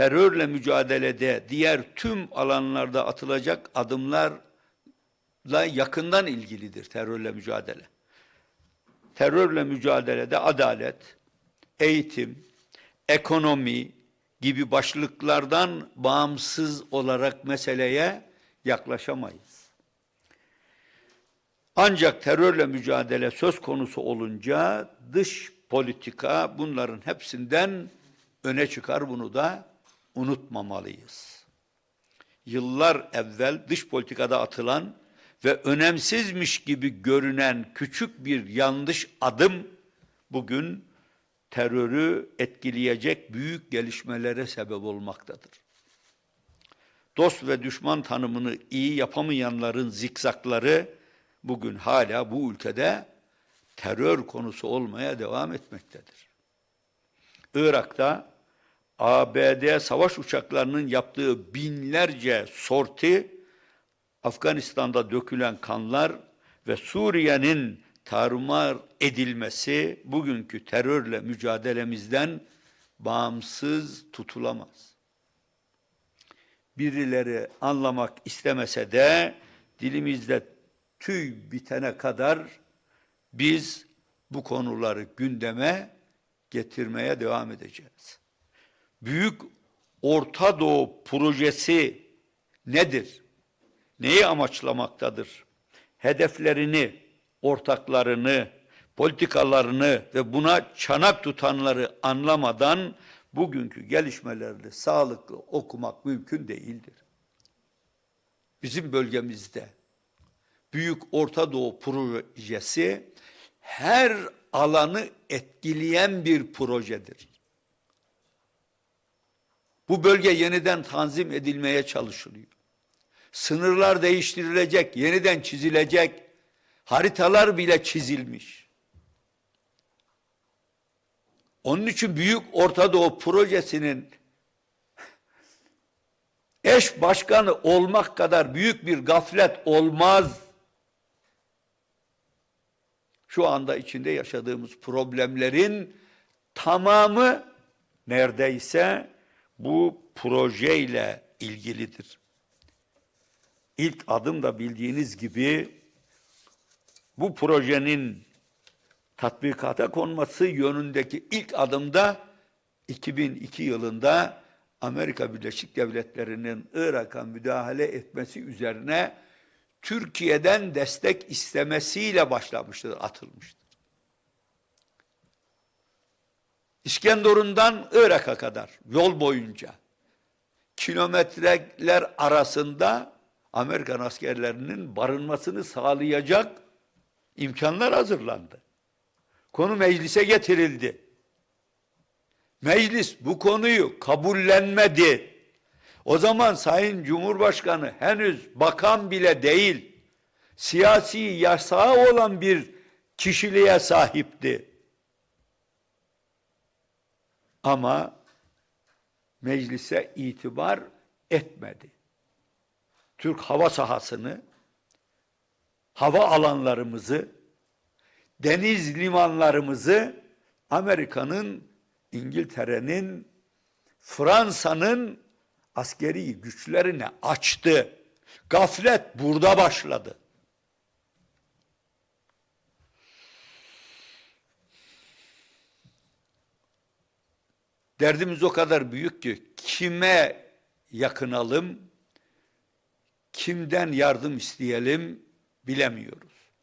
terörle mücadelede diğer tüm alanlarda atılacak adımlarla yakından ilgilidir terörle mücadele. Terörle mücadelede adalet, eğitim, ekonomi gibi başlıklardan bağımsız olarak meseleye yaklaşamayız. Ancak terörle mücadele söz konusu olunca dış politika bunların hepsinden öne çıkar bunu da unutmamalıyız. Yıllar evvel dış politikada atılan ve önemsizmiş gibi görünen küçük bir yanlış adım bugün terörü etkileyecek büyük gelişmelere sebep olmaktadır. Dost ve düşman tanımını iyi yapamayanların zikzakları bugün hala bu ülkede terör konusu olmaya devam etmektedir. Irak'ta ABD savaş uçaklarının yaptığı binlerce sorti, Afganistan'da dökülen kanlar ve Suriye'nin tarumar edilmesi bugünkü terörle mücadelemizden bağımsız tutulamaz. Birileri anlamak istemese de dilimizde tüy bitene kadar biz bu konuları gündeme getirmeye devam edeceğiz. Büyük Orta Doğu projesi nedir? Neyi amaçlamaktadır? Hedeflerini, ortaklarını, politikalarını ve buna çanak tutanları anlamadan bugünkü gelişmeleri sağlıklı okumak mümkün değildir. Bizim bölgemizde Büyük Orta Doğu projesi her alanı etkileyen bir projedir. Bu bölge yeniden tanzim edilmeye çalışılıyor. Sınırlar değiştirilecek, yeniden çizilecek. Haritalar bile çizilmiş. Onun için Büyük Orta Doğu projesinin eş başkanı olmak kadar büyük bir gaflet olmaz. Şu anda içinde yaşadığımız problemlerin tamamı neredeyse bu projeyle ilgilidir. İlk adım da bildiğiniz gibi bu projenin tatbikata konması yönündeki ilk adımda 2002 yılında Amerika Birleşik Devletleri'nin Irak'a müdahale etmesi üzerine Türkiye'den destek istemesiyle başlamıştır, atılmıştır. İskenderun'dan Irak'a kadar yol boyunca kilometreler arasında Amerikan askerlerinin barınmasını sağlayacak imkanlar hazırlandı. Konu meclise getirildi. Meclis bu konuyu kabullenmedi. O zaman Sayın Cumhurbaşkanı henüz bakan bile değil, siyasi yasağı olan bir kişiliğe sahipti. Ama meclise itibar etmedi. Türk hava sahasını, hava alanlarımızı, deniz limanlarımızı Amerika'nın, İngiltere'nin, Fransa'nın askeri güçlerine açtı. Gaflet burada başladı. Derdimiz o kadar büyük ki kime yakınalım, kimden yardım isteyelim bilemiyoruz.